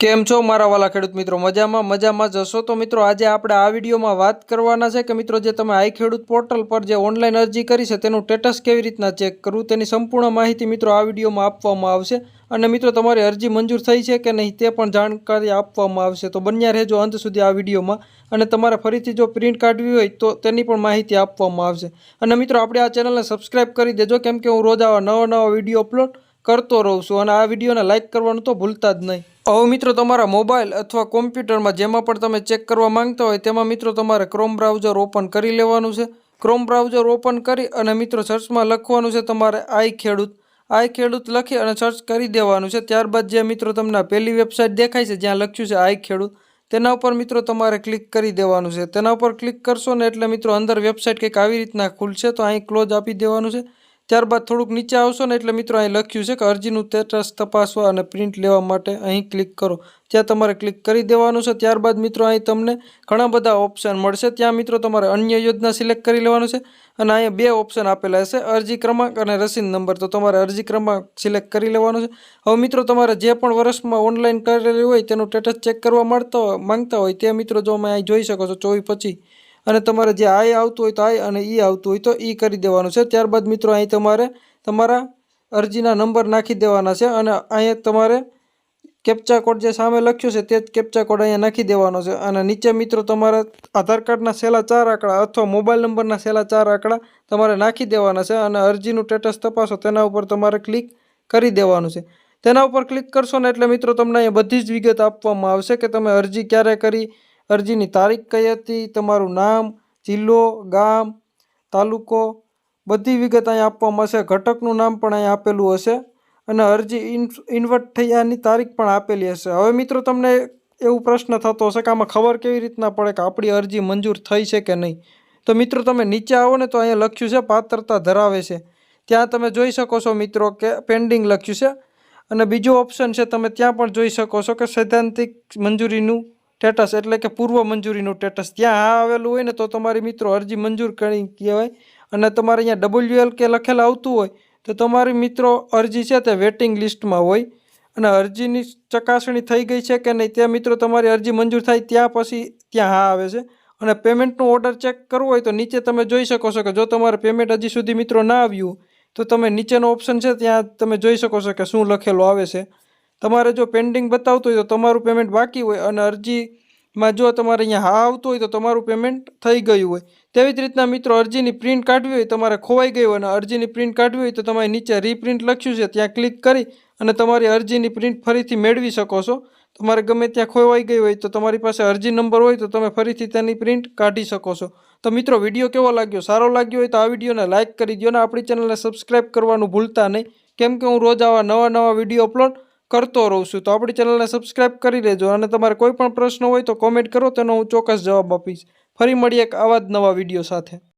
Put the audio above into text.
કેમ છો મારા વાલા ખેડૂત મિત્રો? મજામાં મજામાં જશો તો મિત્રો, આજે આપણે આ વિડીયોમાં વાત કરવાના છે કે મિત્રો, જે તમે આઈ ખેડૂત પોર્ટલ પર જે ઓનલાઈન અરજી કરી છે, તેનું સ્ટેટસ કેવી રીતના ચેક કરવું, તેની સંપૂર્ણ માહિતી મિત્રો આ વિડીયોમાં આપવામાં આવશે. અને મિત્રો, તમારી અરજી મંજૂર થઈ છે કે નહીં તે પણ જાણકારી આપવામાં આવશે. તો બન્યા રહેજો અંત સુધી આ વિડીયોમાં. અને તમારે ફરીથી જો પ્રિન્ટ કાઢવી હોય, તો તેની પણ માહિતી આપવામાં આવશે. અને મિત્રો, આપણે આ ચેનલને સબસ્ક્રાઇબ કરી દેજો, કેમ કે હું રોજ આવા નવા નવા વીડિયો અપલોડ કરતો રહું છું. અને આ વિડીયોને લાઇક કરવાનું તો ભૂલતા જ નહીં. હવે મિત્રો, તમારા મોબાઈલ અથવા કોમ્પ્યુટરમાં જેમાં પણ તમે ચેક કરવા માંગતા હોય, તેમાં મિત્રો તમારે ક્રોમ બ્રાઉઝર ઓપન કરી લેવાનું છે. ક્રોમ બ્રાઉઝર ઓપન કરી અને મિત્રો સર્ચમાં લખવાનું છે તમારે આઈ ખેડૂત. આઈ ખેડૂત લખી અને સર્ચ કરી દેવાનું છે. ત્યારબાદ જે મિત્રો તમને પહેલી વેબસાઇટ દેખાય છે, જ્યાં લખ્યું છે આઈ ખેડૂત. તેના ઉપર મિત્રો તમારે ક્લિક કરી દેવાનું છે. તેના ઉપર ક્લિક કરશો ને એટલે મિત્રો અંદર વેબસાઇટ કંઈક આવી રીતના ખુલશે, તો અહીં ક્લોઝ આપી દેવાનું છે. ત્યારબાદ થોડુંક નીચે આવશો ને એટલે મિત્રો અહીં લખ્યું છે કે અરજીનું સ્ટેટસ તપાસવા અને પ્રિન્ટ લેવા માટે અહીં ક્લિક કરો. ત્યાં તમારે ક્લિક કરી દેવાનું છે, ત્યારબાદ મિત્રો અહીં તમને ઘણા બધા ઓપ્શન મળશે. ત્યાં મિત્રો તમારે અન્ય યોજના સિલેક્ટ કરી લેવાનું છે અને અહીંયા બે ઓપ્શન આપેલા હશે અરજી ક્રમાંક અને રસીદ નંબર. તો તમારે અરજી ક્રમાંક સિલેક્ટ કરી લેવાનો છે. હવે મિત્રો તમારે જે પણ વર્ષમાં ઓનલાઈન કરેલી હોય તેનું સ્ટેટસ ચેક કરવા માંગતા હોય તે મિત્રો જો અમે અહીં જોઈ શકો છો, ચોવીસ પછી અને તમારે જે આઈ આવતું હોય તો આઈ અને ઈ આવતું હોય તો ઈ કરી દેવાનું છે. ત્યારબાદ મિત્રો, અહીં તમારે તમારા અરજીના નંબર નાખી દેવાના છે અને અહીંયા તમારે કેપ્ચા કોડ જે સામે લખ્યું છે તે જ કેપ્ચા કોડ અહીંયા નાખી દેવાનો છે. અને નીચે મિત્રો, તમારા આધાર કાર્ડના છેલ્લા ચાર આંકડા અથવા મોબાઈલ નંબરના છેલ્લા ચાર આંકડા તમારે નાખી દેવાના છે અને અરજીનું સ્ટેટસ તપાસો. તેના ઉપર તમારે ક્લિક કરી દેવાનું છે. તેના ઉપર ક્લિક કરશો ને એટલે મિત્રો, તમને અહીંયા બધી જ વિગત આપવામાં આવશે કે તમે અરજી ક્યારે કરી અરજીની તારીખ કઈ હતી, તમારું નામ, જિલ્લો, ગામ, તાલુકો, બધી વિગત અહીં આપવામાં હશે. ઘટકનું નામ પણ અહીં આપેલું હશે અને અરજી ઇન્વર્ટ થયાની તારીખ પણ આપેલી હશે. હવે મિત્રો, તમને એવું પ્રશ્ન થતો હશે કે આમાં ખબર કેવી રીતના પડે કે આપણી અરજી મંજૂર થઈ છે કે નહીં? તો મિત્રો, તમે નીચે આવો ને તો અહીંયા લખ્યું છે, પાત્રતા ધરાવે છે. ત્યાં તમે જોઈ શકો છો મિત્રો કે પેન્ડિંગ લખ્યું છે અને બીજો ઓપ્શન છે, તમે ત્યાં પણ જોઈ શકો છો કે સૈદ્ધાંતિક મંજૂરીનું સ્ટેટસ એટલે કે પૂર્વ મંજૂરીનું સ્ટેટસ. ત્યાં આ આવેલું હોય ને તો તમારી મિત્રો અરજી મંજૂર કરી કહેવાય. અને તમારે અહીંયા ડબલ્યુ એલ કે લખેલ આવતું હોય તો તમારી મિત્રો અરજી છે તે વેટિંગ લિસ્ટમાં હોય. અને અરજીની ચકાસણી થઈ ગઈ છે કે નહીં તે મિત્રો તમારી અરજી મંજૂર થાય ત્યાં પછી ત્યાં હા આવે છે. અને પેમેન્ટનું ઓર્ડર ચેક કરવું હોય તો નીચે તમે જોઈ શકો છો કે જો તમારે પેમેન્ટ હજી સુધી મિત્રો ના આવ્યું તો તમે નીચેનો ઓપ્શન છે ત્યાં તમે જોઈ શકો છો કે શું લખેલું આવે છે. તમારે જો પેન્ડિંગ બતાવતું હોય તો તમારું પેમેન્ટ બાકી હોય અને અરજીમાં જો તમારે અહીંયા હા આવતું હોય તો તમારું પેમેન્ટ થઈ ગયું હોય. તેવી જ રીતના મિત્રો અરજીની પ્રિન્ટ કાઢવી હોય તમારે ખોવાઈ ગયું હોય અને અરજીની પ્રિન્ટ કાઢવી હોય તો તમારે નીચે રીપ્રિન્ટ લખ્યું છે, ત્યાં ક્લિક કરી અને તમારી અરજીની પ્રિન્ટ ફરીથી મેળવી શકો છો. તમારે ગમે ત્યાં ખોવાઈ ગઈ હોય તો તમારી પાસે અરજી નંબર હોય તો તમે ફરીથી તેની પ્રિન્ટ કાઢી શકો છો. તો મિત્રો વીડિયો કેવો લાગ્યો? સારો લાગ્યો હોય તો આ વિડીયોને લાઇક કરી દો અને આપણી ચેનલને સબસ્ક્રાઈબ કરવાનું ભૂલતા નહીં. કેમ કે હું રોજ આવા નવા નવા વીડિયો અપલોડ કરતો રહું છું. તો આપણી ચેનલને સબસ્ક્રાઈબ કરી લેજો અને તમારે કોઈ પણ પ્રશ્ન હોય તો કોમેન્ટ કરો, તેનો હું ચોક્કસ જવાબ આપીશ. ફરી મળીએ એક આવા જ નવા વીડિયો સાથે.